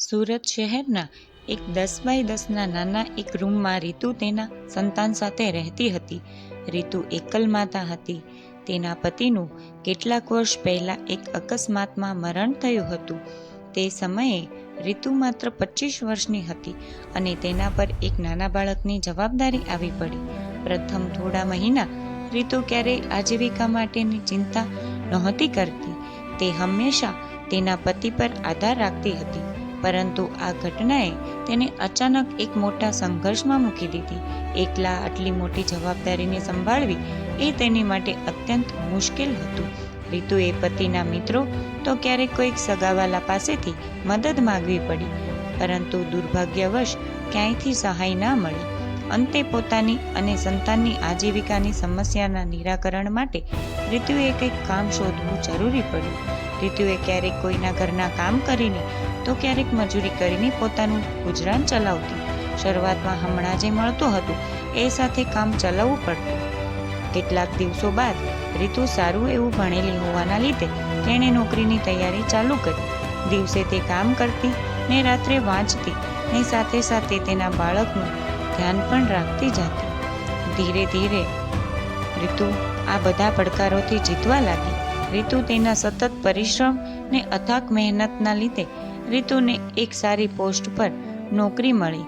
સુરત શહેરના એક દસ બાય દસના નાના એક રૂમમાં રીતુ તેના સંતાન સાથે રહેતી હતી. રીતુ એકલ માતા હતી. તેના પતિનું કેટલાક વર્ષ પહેલાં એક અકસ્માતમાં મરણ થયું હતું. તે સમયે રીતુ માત્ર પચીસ વર્ષની હતી અને તેના પર એક નાના બાળકની જવાબદારી આવી પડી. પ્રથમ થોડા મહિના રીતુ ક્યારેય આજીવિકા માટેની ચિંતા નહોતી કરતી. તે હંમેશા તેના પતિ પર આધાર રાખતી હતી. પરંતુ આ ઘટનાએ તેને અચાનક એક મોટા સંઘર્ષમાં મૂકી દીધી. એકલા આટલી મોટી જવાબદારીને સંભાળવી એ તેની માટે અત્યંત મુશ્કેલ હતું. રીતુએ પતિના મિત્રો તો ક્યારેક કોઈક સગાવાલા પાસેથી મદદ માગવી પડી, પરંતુ દુર્ભાગ્યવશ ક્યાંયથી સહાય ના મળી. અંતે પોતાની અને સંતાનની આજીવિકાની સમસ્યાના નિરાકરણ માટે રીતુએ કંઈક કામ શોધવું જરૂરી પડ્યું. રીતુએ ક્યારેક કોઈના ઘરના કામ કરીને તો ક્યારેક મજૂરી કરીને પોતાનું ગુજરાન ચલાવતી. શરૂઆતમાં હમણાં જે મળતું હતું, એ સાથે કામ ચલાવવું પડતું. કેટલાક દિવસો બાદ રીતુ સારું એવું ભણેલી હોવાના લીધે તેણે નોકરીની તૈયારી ચાલુ કરી. દિવસે તે કામ કરતી ને રાત્રે વાંચતી ને સાથે સાથે તેના બાળકનું ધ્યાન પણ રાખતી જતી. ધીરે ધીરે રીતુ આ બધા પડકારોથી જીતવા લાગી. રીતુ તેના સતત પરિશ્રમ ને અથાક મહેનતના લીધે રીતુને એક સારી પોસ્ટ પર નોકરી મળી.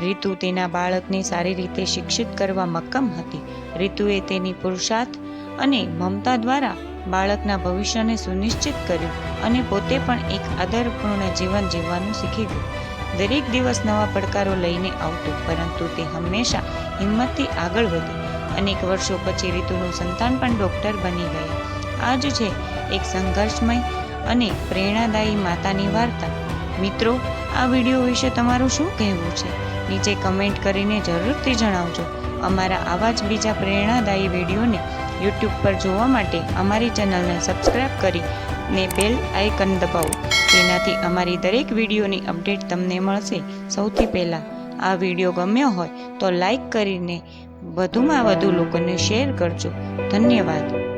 રીતુ તેના બાળકને સારી રીતે શિક્ષિત કરવા મક્કમ હતી. રીતુએ તેની પુરુષાર્થ અને મમતા દ્વારા બાળકના ભવિષ્યને સુનિશ્ચિત કર્યું અને પોતે પણ એક આદરપૂર્ણ જીવન જીવવાનું શીખી ગયું. દરેક દિવસ નવા પડકારો લઈને આવતો, પરંતુ તે હંમેશા હિંમતથી આગળ વધી. અનેક વર્ષો પછી રીતુનું સંતાન પણ ડૉક્ટર બની ગયા. આ જ છે એક સંઘર્ષમય અને પ્રેરણાદાયી માતાની વાર્તા. મિત્રો, આ વીડિયો વિશે તમારું શું કહેવું છે? નીચે કમેન્ટ કરીને જરૂરથી જણાવજો. અમારા આવા જ બીજા પ્રેરણાદાયી વિડીયોને યુટ્યુબ પર જોવા માટે અમારી ચેનલને સબસ્ક્રાઈબ કરી ને બેલ આઇકન દબાવો. તેનાથી અમારી દરેક વિડીયોની અપડેટ તમને મળશે સૌથી પહેલાં. આ વીડિયો ગમ્યો હોય તો લાઈક કરીને વધુમાં વધુ લોકોને શેર કરજો. ધન્યવાદ.